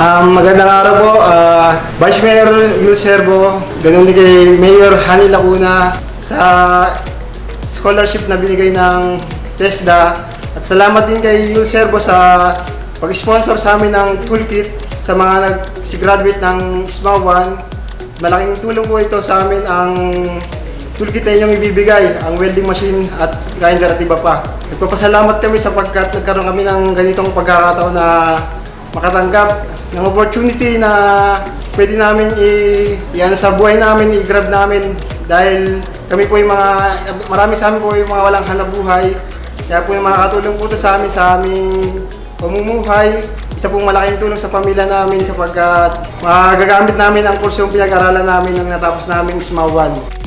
Um, magandang araw po, ah, Vice Mayor Yul Servo, ganun din kay Mayor Hani Lacuna sa scholarship na binigay ng TESDA at salamat din kay Yul Servo sa pag-sponsor sa amin ng toolkit sa mga nag-graduate ng SMA 1. Malaking tulong po ito sa amin ang toolkit na inyong ibibigay, ang welding machine at grinder at iba pa. Nagpapasalamat kami sapagkat nagkaroon kami ng ganitong pagkakataon na makatanggap ng opportunity na pwede namin i yan sa buhay namin i-grab namin dahil kami po yung mga marami sa amin po yung mga walang hanap buhay kaya po yung makakatulong po ito sa amin sa aming pamumuhay isa pong malaking tulong sa pamilya namin sapagkat magagamit namin ang kursong pinag-aralan namin nang natapos namin SMA 1.